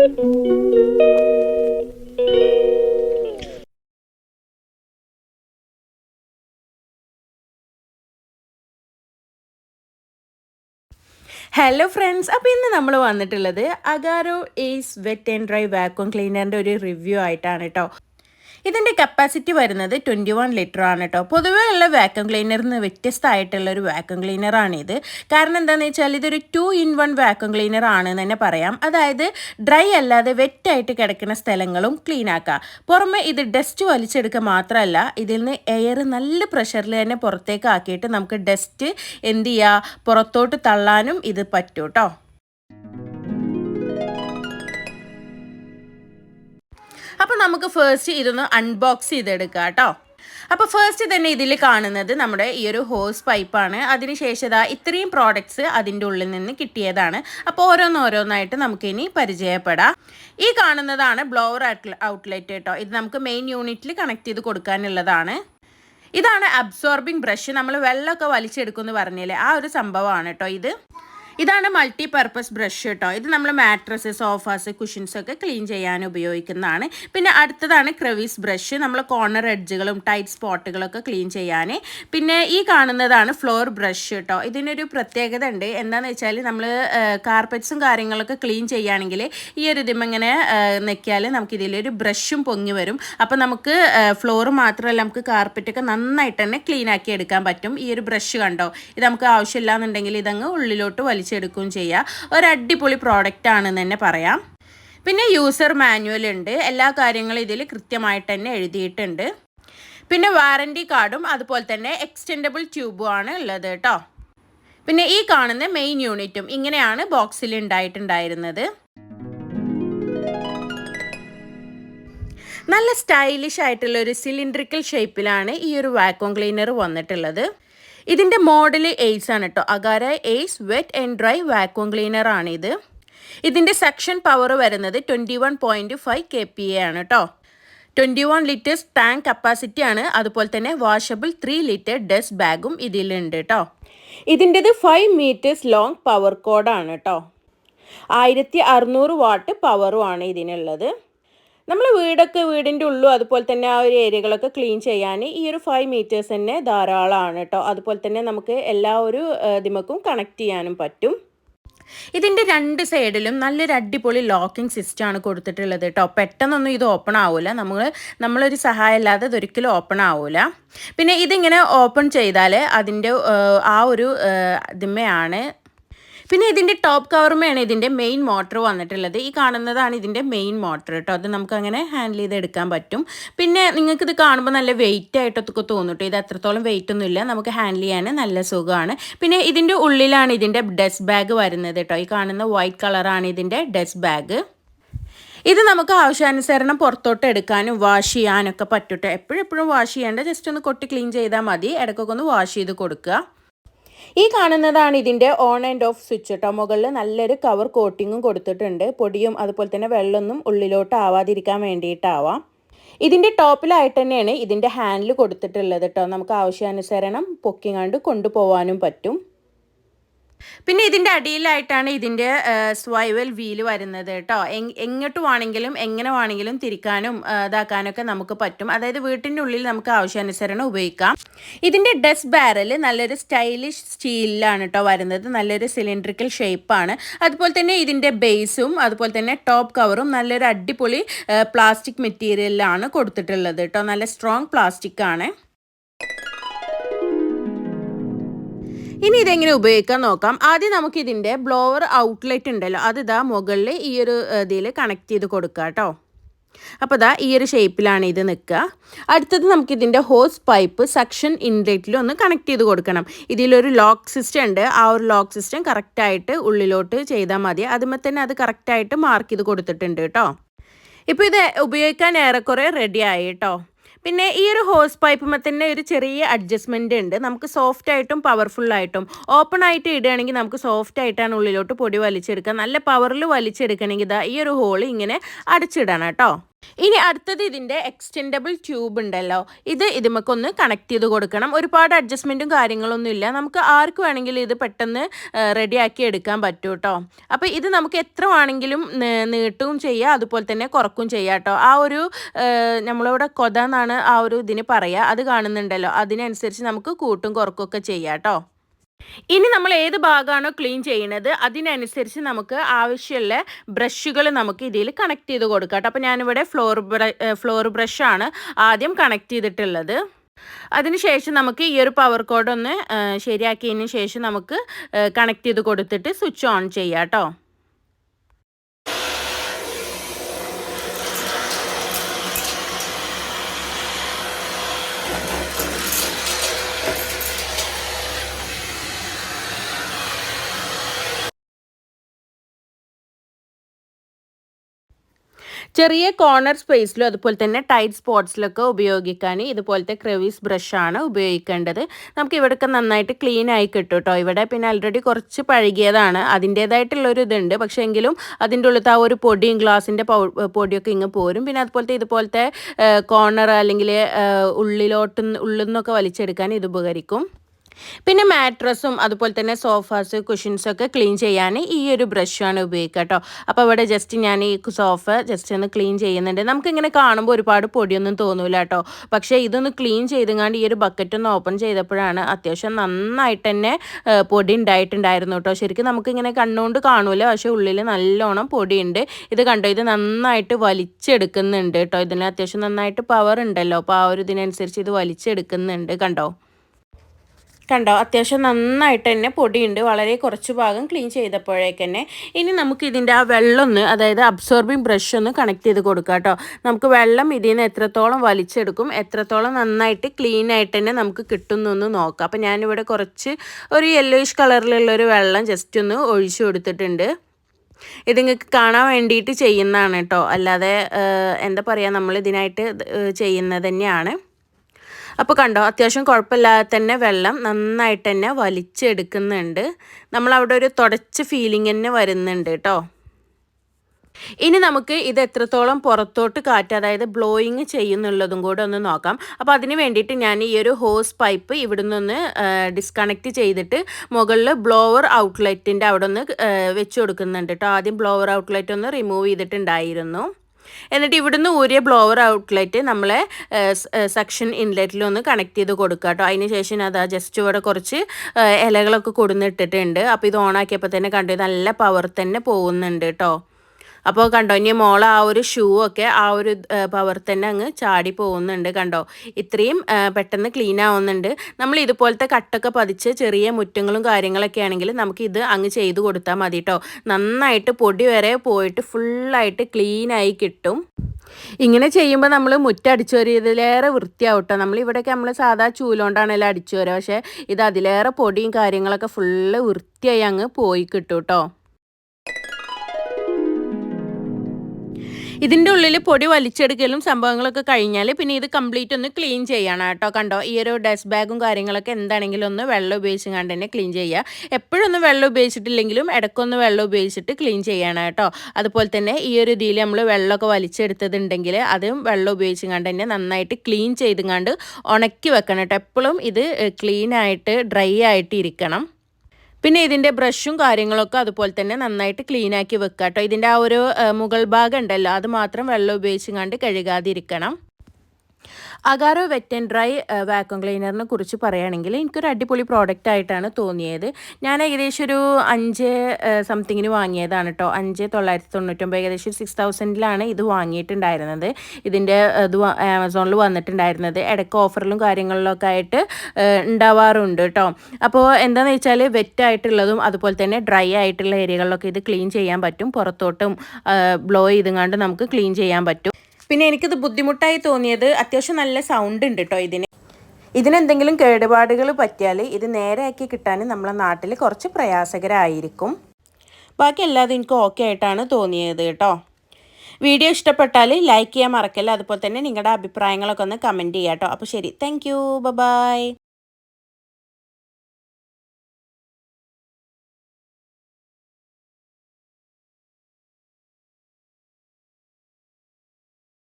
Hello friends അപ്പോൾ ഇന്ന് നമ്മൾ വന്നിട്ടുള്ളത് Agaro Ace wet and dry vacuum ക്ലീനറിന്റെ ഒരു റിവ്യൂ ആയിട്ടാണ് കേട്ടോ ഇതിന്റെ കപ്പാസിറ്റി വരുന്നത് ട്വന്റി വൺ ലിറ്റർ ആണ് കേട്ടോ പൊതുവേ ഉള്ള വാക്വം ക്ലീനറിൽ നിന്ന് വ്യത്യസ്തമായിട്ടുള്ള ഒരു വാക്വം ഇത്. കാരണം എന്താണെന്ന് വെച്ചാൽ ഇതൊരു two in one vacuum cleaner ആണ് തന്നെ പറയാം. അതായത് ഡ്രൈ അല്ലാതെ വെറ്റായിട്ട് കിടക്കുന്ന സ്ഥലങ്ങളും ക്ലീൻ ആക്കാം. പുറമെ ഇത് ഡസ്റ്റ് വലിച്ചെടുക്കുക മാത്രമല്ല ഇതിൽ നിന്ന് എയർ നല്ല പ്രഷറിൽ തന്നെ പുറത്തേക്ക് ആക്കിയിട്ട് നമുക്ക് ഡസ്റ്റ് എന്ത് ചെയ്യുക പുറത്തോട്ട് തള്ളാനും ഇത് പറ്റും കേട്ടോ അപ്പോൾ നമുക്ക് ഫസ്റ്റ് ഇതൊന്ന് അൺബോക്സ് ചെയ്തെടുക്കാം കേട്ടോ. അപ്പോൾ ഫസ്റ്റ് തന്നെ ഇതിൽ കാണുന്നത് നമ്മുടെ ഈ ഒരു ഹോസ് പൈപ്പാണ് അതിനുശേഷം ഇതാ ഇത്രയും പ്രോഡക്ട്സ് അതിന്റെ ഉള്ളിൽ നിന്ന് കിട്ടിയതാണ്. അപ്പോൾ ഓരോന്നോരോന്നായിട്ട് നമുക്കിനി പരിചയപ്പെടാം. ഈ കാണുന്നതാണ് ബ്ലോവർ ഔട്ട്ലെറ്റ് കേട്ടോ. ഇത് നമുക്ക് മെയിൻ യൂണിറ്റിൽ കണക്ട് ചെയ്ത് കൊടുക്കാനുള്ളതാണ്. ഇതാണ് അബ്സോർബിംഗ് ബ്രഷ് നമ്മൾ വെള്ളമൊക്കെ വലിച്ചെടുക്കുമെന്ന് പറഞ്ഞില്ലേ? ആ ഒരു സംഭവമാണ് കേട്ടോ ഇത്. ഇതാണ് മൾട്ടി പർപ്പസ് ബ്രഷ് കേട്ടോ ഇത് നമ്മൾ മാട്രസ് സോഫാസ് കുഷൻസ് ഒക്കെ ക്ലീൻ ചെയ്യാൻ ഉപയോഗിക്കുന്നതാണ്. പിന്നെ അടുത്തതാണ് ക്രവീസ് ബ്രഷ് നമ്മൾ കോർണർ എഡ്ജുകളും ടൈറ്റ് സ്പോട്ടുകളൊക്കെ ക്ലീൻ ചെയ്യാൻ പിന്നെ ഈ കാണുന്നതാണ് ഫ്ലോർ ബ്രഷ് കേട്ടോ ഇതിനൊരു പ്രത്യേകത ഉണ്ട്. എന്താണെന്ന് വെച്ചാൽ നമ്മൾ കാർപ്പറ്റ്സും കാര്യങ്ങളൊക്കെ ക്ലീൻ ചെയ്യുകയാണെങ്കിൽ ഈ ഒരു ഇതിമിങ്ങനെ നെക്കിയാൽ നമുക്ക് ഇതിലൊരു ബ്രഷും പൊങ്ങി വരും. അപ്പോൾ നമുക്ക് ഫ്ലോർ മാത്രമല്ല നമുക്ക് കാർപ്പറ്റൊക്കെ നന്നായിട്ട് തന്നെ ക്ലീൻ ആക്കി എടുക്കാൻ പറ്റും. ഈ ഒരു ബ്രഷ് കണ്ടോ? ഇത് നമുക്ക് ആവശ്യമില്ല എന്നുണ്ടെങ്കിൽ ഇതങ്ങ് ഉള്ളിലോട്ട് വലിച്ചു വലിച്ചെടുക്കുകയും ചെയ്യുക ഒരു അടിപൊളി പ്രോഡക്റ്റ് ആണെന്ന് തന്നെ പറയാം. പിന്നെ യൂസർ മാനുവൽ ഉണ്ട്. എല്ലാ കാര്യങ്ങളും ഇതിൽ കൃത്യമായിട്ട് തന്നെ എഴുതിയിട്ടുണ്ട്. പിന്നെ വാറന്റി കാർഡും അതുപോലെ തന്നെ എക്സ്റ്റെൻഡബിൾ ട്യൂബും ആണ് ഉള്ളത് കേട്ടോ. പിന്നെ ഈ കാണുന്ന മെയിൻ യൂണിറ്റും ഇങ്ങനെയാണ് ബോക്സിൽ ഉണ്ടായിട്ടുണ്ടായിരുന്നത്. നല്ല സ്റ്റൈലിഷ് ആയിട്ടുള്ള ഒരു സിലിണ്ട്രിക്കൽ ഷേപ്പിലാണ് ഈ ഒരു വാക്വം ക്ലീനർ വന്നിട്ടുള്ളത്. ഇതിന്റെ മോഡൽ എയ്സ് ആണ് കേട്ടോ Agaro Ace wet and dry vacuum cleaner ആണ് ഇത്. ഇതിന്റെ സെക്ഷൻ പവർ വരുന്നത് twenty one point five K P A ആണ് കേട്ടോ twenty one litres tank capacity ആണ്. അതുപോലെ തന്നെ വാഷബിൾ ത്രീ ലിറ്റർ ഡസ്റ്റ് ബാഗും ഇതിലുണ്ട് കേട്ടോ ഇതിന്റെത് ഫൈവ് മീറ്റേഴ്സ് ലോങ് പവർ കോഡാണ് കേട്ടോ ആയിരത്തി അറുന്നൂറ് വാട്ട് പവറും ആണ് ഇതിനുള്ളത്. നമ്മൾ വീടൊക്കെ വീടിന്റെ ഉള്ളും അതുപോലെ തന്നെ ആ ഒരു ഏരിയകളൊക്കെ ക്ലീൻ ചെയ്യാൻ ഈ ഒരു ഫൈവ് മീറ്റേഴ്സ് തന്നെ ധാരാളമാണ് കേട്ടോ അതുപോലെ തന്നെ നമുക്ക് എല്ലാ ഒരു ഇതിമക്കും കണക്ട് ചെയ്യാനും പറ്റും. ഇതിന്റെ രണ്ട് സൈഡിലും നല്ലൊരു അടിപൊളി ലോക്കിംഗ് സിസ്റ്റമാണ് കൊടുത്തിട്ടുള്ളത് കേട്ടോ പെട്ടെന്നൊന്നും ഇത് ഓപ്പൺ ആവില്ല നമ്മൾ നമ്മളൊരു സഹായം ഇല്ലാതെ ഇതൊരിക്കലും ഓപ്പൺ ആവില്ല പിന്നെ ഇതിങ്ങനെ ഓപ്പൺ ചെയ്താൽ അതിന്റെ ആ ഒരു ഇതിമയാണ് പിന്നെ ഇതിന്റെ ടോപ്പ് കവറുമാണ് ഇതിന്റെ മെയിൻ മോട്ടർ വന്നിട്ടുള്ളത്. ഈ കാണുന്നതാണ് ഇതിന്റെ മെയിൻ മോട്ടർ കേട്ടോ അത് നമുക്ക് അങ്ങനെ ഹാൻഡിൽ ചെയ്ത് എടുക്കാൻ പറ്റും. പിന്നെ നിങ്ങൾക്ക് ഇത് കാണുമ്പോൾ നല്ല വെയിറ്റ് ആയിട്ടൊക്കെ തോന്നും ഇത് അത്രത്തോളം വെയിറ്റ് ഒന്നുമില്ല. നമുക്ക് ഹാൻഡിൽ ചെയ്യാൻ നല്ല സുഖമാണ്. പിന്നെ ഇതിന്റെ ഉള്ളിലാണ് ഇതിന്റെ ഡസ്റ്റ് ബാഗ് വരുന്നത് കേട്ടോ ഈ കാണുന്ന വൈറ്റ് കളറാണ് ഇതിന്റെ ഡസ്റ്റ് ബാഗ് ഇത് നമുക്ക് ആവശ്യാനുസരണം പുറത്തോട്ട് എടുക്കാനും വാഷ് ചെയ്യാനൊക്കെ പറ്റട്ടെ. എപ്പോഴും എപ്പോഴും വാഷ് ചെയ്യേണ്ട. ജസ്റ്റ് ഒന്ന് കൊട്ടി ക്ലീൻ ചെയ്താൽ മതി. ഇടയ്ക്കൊക്കെ ഒന്ന് വാഷ് ചെയ്ത് കൊടുക്കുക. ഈ കാണുന്നതാണ് ഇതിന്റെ ഓൺ ആൻഡ് ഓഫ് സ്വിച്ച് കേട്ടോ മുകളിൽ നല്ലൊരു കവർ കോട്ടിങ്ങും കൊടുത്തിട്ടുണ്ട്. പൊടിയും അതുപോലെ തന്നെ വെള്ളമൊന്നും ഉള്ളിലോട്ട് ആവാതിരിക്കാൻ വേണ്ടിയിട്ടാവാം. ഇതിന്റെ ടോപ്പിലായിട്ട് തന്നെയാണ് ഇതിന്റെ ഹാൻഡിൽ കൊടുത്തിട്ടുള്ളത് കേട്ടോ നമുക്ക് ആവശ്യാനുസരണം പൊക്കിങ്ങാണ്ട് കൊണ്ടുപോകാനും പറ്റും. പിന്നെ ഇതിന്റെ അടിയിലായിട്ടാണ് ഇതിന്റെ സ്വൈവൽ വീൽ വരുന്നത് കേട്ടോ. എങ്ങോട്ട് വേണമെങ്കിലും എങ്ങനെ വേണമെങ്കിലും തിരിക്കാനും ഇതാക്കാനൊക്കെ നമുക്ക് പറ്റും. അതായത് വീട്ടിന്റെ ഉള്ളിൽ നമുക്ക് ആവശ്യാനുസരണം ഉപയോഗിക്കാം. ഇതിന്റെ ഡസ്റ്റ് ബാരൽ നല്ലൊരു സ്റ്റൈലിഷ് സ്റ്റീലിലാണ് കേട്ടോ വരുന്നത്. നല്ലൊരു സിലിണ്ട്രിക്കൽ ഷേപ്പാണ്. അതുപോലെ തന്നെ ഇതിന്റെ ബേസും അതുപോലെ തന്നെ ടോപ്പ് കവറും നല്ലൊരു അടിപൊളി പ്ലാസ്റ്റിക് മെറ്റീരിയലിലാണ് കൊടുത്തിട്ടുള്ളത് കേട്ടോ. നല്ല സ്ട്രോങ് പ്ലാസ്റ്റിക് ആണ് ഇനി ഇതെങ്ങനെ ഉപയോഗിക്കാൻ നോക്കാം? ആദ്യം നമുക്ക് ഇതിന്റെ ബ്ലോവർ ഔട്ട്ലെറ്റ് ഉണ്ടല്ലോ അത് ഇതാ മുകളിൽ ഈ ഒരു ഇതിൽ കണക്ട് ചെയ്ത് കൊടുക്കുക കേട്ടോ അപ്പോൾ ഇതാ ഈ ഒരു ഷേപ്പിലാണ് ഇത് നിൽക്കുക അടുത്തത് നമുക്ക് ഹോസ് പൈപ്പ് സക്ഷൻ ഇൻലെറ്റിൽ ഒന്ന് കണക്ട് ചെയ്ത് കൊടുക്കണം. ഇതിലൊരു ലോക്ക് സിസ്റ്റം ഉണ്ട്. ആ ഒരു ലോക്ക് സിസ്റ്റം കറക്റ്റായിട്ട് ഉള്ളിലോട്ട് ചെയ്താൽ മതി. അതുമ്പോൾ തന്നെ അത് കറക്റ്റായിട്ട് മാർക്ക് ചെയ്ത് കൊടുത്തിട്ടുണ്ട് കേട്ടോ ഇപ്പോൾ ഇത് ഉപയോഗിക്കാൻ ഏറെക്കുറെ റെഡി ആയി കേട്ടോ പിന്നെ ഈ ഒരു ഹോസ് പൈപ്പ് തന്നെ ഒരു ചെറിയ അഡ്ജസ്റ്റ്മെന്റ് ഉണ്ട്. നമുക്ക് സോഫ്റ്റ് ആയിട്ടും പവർഫുൾ ആയിട്ടും. ഓപ്പൺ ആയിട്ട് ഇടുകയാണെങ്കിൽ നമുക്ക് സോഫ്റ്റ് ആയിട്ടാണ് ഉള്ളിലോട്ട് പൊടി വലിച്ചെടുക്കുക. നല്ല പവറിൽ വലിച്ചെടുക്കണമെങ്കിൽ ഇതാ ഈ ഒരു ഹോൾ ഇങ്ങനെ അടച്ചിടണം കേട്ടോ. ഇനി അടുത്തത് ഇതിന്റെ എക്സ്റ്റെൻഡബിൾ ട്യൂബ് ഉണ്ടല്ലോ. ഇത് ഇതുമൊക്കൊന്ന് കണക്ട് ചെയ്ത് കൊടുക്കണം. ഒരുപാട് അഡ്ജസ്റ്റ്മെന്റും കാര്യങ്ങളൊന്നും ഇല്ല. നമുക്ക് ആർക്ക് വേണമെങ്കിലും ഇത് പെട്ടെന്ന് റെഡിയാക്കി എടുക്കാൻ പറ്റും കേട്ടോ അപ്പോൾ ഇത് നമുക്ക് എത്ര വേണമെങ്കിലും നീട്ടുകയും ചെയ്യാം. അതുപോലെ തന്നെ കുറക്കും ചെയ്യാം കേട്ടോ ആ ഒരു നമ്മളിവിടെ കൊത എന്നാണ് ആ ഒരു ഇതിന് പറയുക അത് കാണുന്നുണ്ടല്ലോ. അതിനനുസരിച്ച് നമുക്ക് കൂട്ടും കുറക്കും ചെയ്യാം കേട്ടോ ഇനി നമ്മൾ ഏത് ഭാഗമാണോ ക്ലീൻ ചെയ്യുന്നത് അതിനനുസരിച്ച് നമുക്ക് ആവശ്യമുള്ള ബ്രഷുകൾ നമുക്ക് ഇതിൽ കണക്ട് ചെയ്ത് കൊടുക്കാം കേട്ടോ. അപ്പോൾ ഞാനിവിടെ ഫ്ലോർ ബ്ര ഫ്ലോർ ബ്രഷാണ് ആദ്യം കണക്ട് ചെയ്തിട്ടുള്ളത്. അതിനുശേഷം നമുക്ക് ഈ ഒരു പവർ കോഡ് ഒന്ന് ശരിയാക്കിയതിന് ശേഷം നമുക്ക് കണക്ട് ചെയ്ത് കൊടുത്തിട്ട് സ്വിച്ച് ഓൺ ചെയ്യാം കേട്ടോ. ചെറിയ കോർണർ സ്പേസിലും അതുപോലെ തന്നെ ടൈറ്റ് സ്പോട്ട്സിലൊക്കെ ഉപയോഗിക്കാൻ ഇതുപോലത്തെ ക്രെവിസ് ബ്രഷാണ് ഉപയോഗിക്കേണ്ടത്. നമുക്ക് ഇവിടെയൊക്കെ നന്നായിട്ട് ക്ലീൻ ആയി കിട്ടും കേട്ടോ ഇവിടെ പിന്നെ ആൾറെഡി കുറച്ച് പഴകിയതാണ്. അതിന്റേതായിട്ടുള്ളൊരു ഇതുണ്ട്. പക്ഷേ എങ്കിലും അതിന്റെ ഉള്ളത്തെ ആ ഒരു പൊടിയും ഗ്ലാസിന്റെ പൊടിയൊക്കെ ഇങ്ങ് പോരും. പിന്നെ അതുപോലത്തെ ഇതുപോലത്തെ കോർണർ അല്ലെങ്കിൽ ഉള്ളിലോട്ട് ഉള്ളിൽ നിന്നൊക്കെ വലിച്ചെടുക്കാൻ ഇത് ഉപകരിക്കും. പിന്നെ മാട്രസും അതുപോലെ തന്നെ സോഫാസ് കുഷൻസൊക്കെ ക്ലീൻ ചെയ്യാൻ ഈ ഒരു ബ്രഷാണ് ഉപയോഗിക്കുക കേട്ടോ അപ്പോൾ ഇവിടെ ജസ്റ്റ് ഞാൻ ഈ സോഫ ജസ്റ്റ് ഒന്ന് ക്ലീൻ ചെയ്യുന്നുണ്ട്. നമുക്കിങ്ങനെ കാണുമ്പോൾ ഒരുപാട് പൊടിയൊന്നും തോന്നൂല കേട്ടോ പക്ഷേ ഇതൊന്ന് ക്ലീൻ ചെയ്തുകൊണ്ട് ഈ ഒരു ബക്കറ്റ് ഒന്ന് ഓപ്പൺ ചെയ്തപ്പോഴാണ് അത്യാവശ്യം നന്നായിട്ട് തന്നെ പൊടി ഉണ്ടായിട്ടുണ്ടായിരുന്നു കേട്ടോ ശരിക്കും നമുക്കിങ്ങനെ കണ്ണുകൊണ്ട് കാണൂല പക്ഷേ ഉള്ളിൽ നല്ലോണം പൊടിയുണ്ട്. ഇത് കണ്ടോ? ഇത് നന്നായിട്ട് വലിച്ചെടുക്കുന്നുണ്ട് കേട്ടോ ഇതിന് അത്യാവശ്യം നന്നായിട്ട് പവർ ഉണ്ടല്ലോ. അപ്പോൾ ആ ഒരു ഇതിനനുസരിച്ച് ഇത് വലിച്ചെടുക്കുന്നുണ്ട്. കണ്ടോ? കണ്ടോ? അത്യാവശ്യം നന്നായിട്ട് തന്നെ പൊടിയുണ്ട്. വളരെ കുറച്ച് ഭാഗം ക്ലീൻ ചെയ്തപ്പോഴേക്ക് തന്നെ. ഇനി നമുക്ക് ഇതിന്റെ ആ വെള്ളം ഒന്ന് അതായത് അബ്സോർബിങ് ബ്രഷ് ഒന്ന് കണക്ട് ചെയ്ത് കൊടുക്കുക കേട്ടോ. നമുക്ക് വെള്ളം ഇതിൽ നിന്ന് എത്രത്തോളം വലിച്ചെടുക്കും എത്രത്തോളം നന്നായിട്ട് ക്ലീൻ ആയിട്ട് തന്നെ നമുക്ക് കിട്ടുന്നൊന്ന് നോക്കാം. അപ്പോൾ ഞാനിവിടെ കുറച്ച് ഒരു യെല്ലോയിഷ് കളറിലുള്ള ഒരു വെള്ളം ജസ്റ്റ് ഒന്ന് ഒഴിച്ചു കൊടുത്തിട്ടുണ്ട്. ഇത് നിങ്ങൾക്ക് കാണാൻ വേണ്ടിയിട്ട് ചെയ്യുന്നതാണ് കേട്ടോ. അല്ലാതെ എന്താ പറയുക നമ്മൾ ഇതിനായിട്ട് ചെയ്യുന്നത് തന്നെയാണ്. അപ്പോൾ കണ്ടോ അത്യാവശ്യം കുഴപ്പമില്ലാതെ തന്നെ വെള്ളം നന്നായിട്ട് തന്നെ വലിച്ചെടുക്കുന്നുണ്ട്. നമ്മളവിടെ ഒരു തുടച്ച ഫീലിംഗ് തന്നെ വരുന്നുണ്ട് കേട്ടോ. ഇനി നമുക്ക് ഇത് എത്രത്തോളം പുറത്തോട്ട് കാറ്റ് അതായത് ബ്ലോയിങ് ചെയ്യുന്നുള്ളതും കൂടെ ഒന്ന് നോക്കാം. അപ്പോൾ അതിന് വേണ്ടിയിട്ട് ഞാൻ ഈ ഒരു ഹോസ് പൈപ്പ് ഇവിടെ നിന്ന് ഡിസ്കണക്ട് ചെയ്തിട്ട് മുകളിൽ ബ്ലോവർ ഔട്ട്ലെറ്റിന്റെ അവിടെ ഒന്ന് വെച്ച് കൊടുക്കുന്നുണ്ട് കേട്ടോ. ആദ്യം ബ്ലോവർ ഔട്ട്ലെറ്റ് ഒന്ന് റിമൂവ് ചെയ്തിട്ടുണ്ടായിരുന്നു. എന്നിട്ട് ഇവിടുന്ന് ഊരിയ ബ്ലോവർ ഔട്ട്ലെറ്റ് നമ്മളെ സക്ഷൻ സെക്ഷൻ ഇൻലെറ്റിലൊന്ന് കണക്ട് ചെയ്ത് കൊടുക്കുക കേട്ടോ അതിന് ശേഷം അതാ ജസ്റ്റ് ഇവിടെ കുറച്ച് ഇലകളൊക്കെ കൊടുന്നിട്ടിട്ടുണ്ട്. അപ്പോൾ ഇത് ഓണാക്കിയപ്പോൾ തന്നെ കണ്ടു നല്ല പവർ തന്നെ പോകുന്നുണ്ട് കേട്ടോ അപ്പോൾ കണ്ടോ ഇനി മോള ആ ഒരു ഷൂ ഒക്കെ ആ ഒരു പവർ തന്നെ അങ്ങ് ചാടി പോകുന്നുണ്ട് കണ്ടോ. ഇത്രയും പെട്ടെന്ന് ക്ലീൻ ആവുന്നുണ്ട്. നമ്മൾ ഇതുപോലത്തെ കട്ടൊക്കെ പതിച്ച് ചെറിയ മുറ്റങ്ങളും കാര്യങ്ങളൊക്കെ ആണെങ്കിൽ നമുക്ക് ഇത് അങ്ങ് ചെയ്ത് കൊടുത്താൽ മതി കേട്ടോ നന്നായിട്ട് പൊടി വരെ പോയിട്ട് ഫുള്ളായിട്ട് ക്ലീനായി കിട്ടും. ഇങ്ങനെ ചെയ്യുമ്പോൾ നമ്മൾ മുറ്റടിച്ചു വരിയതിലേറെ വൃത്തിയാവും കേട്ടോ നമ്മൾ ഇവിടെയൊക്കെ നമ്മൾ സാധാ ചൂലോണ്ടാണല്ലോ അടിച്ചു വരിക പക്ഷേ ഇത് അതിലേറെ പൊടിയും കാര്യങ്ങളൊക്കെ ഫുള്ള് വൃത്തിയായി അങ്ങ് പോയി കിട്ടും കേട്ടോ ഇതിന്റെ ഉള്ളിൽ പൊടി വലിച്ചെടുക്കലും സംഭവങ്ങളൊക്കെ കഴിഞ്ഞാൽ പിന്നെ ഇത് കംപ്ലീറ്റ് ഒന്ന് ക്ലീൻ ചെയ്യണം കേട്ടോ. കണ്ടോ? ഈ ഒരു ഡസ്റ്റ് ബാഗും കാര്യങ്ങളൊക്കെ എന്താണെങ്കിലും ഒന്ന് വെള്ളം ഉപയോഗിച്ച് കണ്ട് തന്നെ ക്ലീൻ ചെയ്യുക. എപ്പോഴൊന്നും വെള്ളം ഉപയോഗിച്ചിട്ടില്ലെങ്കിലും ഇടയ്ക്കൊന്ന് വെള്ളം ഉപയോഗിച്ചിട്ട് ക്ലീൻ ചെയ്യണം കേട്ടോ. അതുപോലെ തന്നെ ഈ ഒരു ഇതിൽ നമ്മൾ വെള്ളമൊക്കെ വലിച്ചെടുത്തതുണ്ടെങ്കിൽ അതും വെള്ളം ഉപയോഗിച്ച് കണ്ട് തന്നെ നന്നായിട്ട് ക്ലീൻ ചെയ്തുകൊണ്ട് ഉണക്കി വെക്കണം കേട്ടോ. എപ്പോഴും ഇത് ക്ലീൻ ആയിട്ട് ഡ്രൈ ആയിട്ട് ഇരിക്കണം. പിന്നെ ഇതിന്റെ ബ്രഷും കാര്യങ്ങളൊക്കെ അതുപോലെ തന്നെ നന്നായിട്ട് ക്ലീൻ ആക്കി വെക്കുക കേട്ടോ ഇതിന്റെ ആ ഒരു മുകൾ ഭാഗം ഉണ്ടല്ലോ അത് മാത്രം വെള്ളം ഉപയോഗിച്ചുകൊണ്ട് കഴുകാതിരിക്കണം. Agaro wet and dry vacuum ക്ലീനറിനെ കുറിച്ച് പറയുകയാണെങ്കിൽ എനിക്കൊരു അടിപൊളി പ്രോഡക്റ്റ് ആയിട്ടാണ് തോന്നിയത്. ഞാൻ ഏകദേശം ഒരു അഞ്ച് സംതിങ്ങിന് വാങ്ങിയതാണ് കേട്ടോ അഞ്ച് തൊള്ളായിരത്തി തൊണ്ണൂറ്റൊമ്പത് ഏകദേശം സിക്സ് തൗസൻഡിലാണ് ഇത് വാങ്ങിയിട്ടുണ്ടായിരുന്നത്. ഇതിന്റെ ഇത് ആമസോണിൽ വന്നിട്ടുണ്ടായിരുന്നത്. ഇടയ്ക്ക് ഓഫറിലും കാര്യങ്ങളിലൊക്കെ ആയിട്ട് ഉണ്ടാവാറുണ്ട് കേട്ടോ അപ്പോൾ എന്താണെന്ന് വെച്ചാൽ വെറ്റ് ആയിട്ടുള്ളതും അതുപോലെ തന്നെ ഡ്രൈ ആയിട്ടുള്ള ഏരിയകളിലൊക്കെ ഇത് ക്ലീൻ ചെയ്യാൻ പറ്റും. പുറത്തോട്ടും ബ്ലോ ചെയ്തുകൊണ്ട് നമുക്ക് ക്ലീൻ ചെയ്യാൻ പറ്റും. പിന്നെ എനിക്കിത് ബുദ്ധിമുട്ടായി തോന്നിയത് അത്യാവശ്യം നല്ല സൗണ്ട് ഉണ്ട് കേട്ടോ ഇതിന്. ഇതിനെന്തെങ്കിലും കേടുപാടുകൾ പറ്റിയാൽ ഇത് നേരെയാക്കി കിട്ടാൻ നമ്മളെ നാട്ടിൽ കുറച്ച് പ്രയാസകരായിരിക്കും. ബാക്കി എല്ലാതും എനിക്ക് ഓക്കെ ആയിട്ടാണ് തോന്നിയത് കേട്ടോ വീഡിയോ ഇഷ്ടപ്പെട്ടാൽ ലൈക്ക് ചെയ്യാൻ മറക്കല്ല. അതുപോലെ തന്നെ നിങ്ങളുടെ അഭിപ്രായങ്ങളൊക്കെ ഒന്ന് കമന്റ് ചെയ്യാം കേട്ടോ അപ്പോൾ ശരി. Thank you by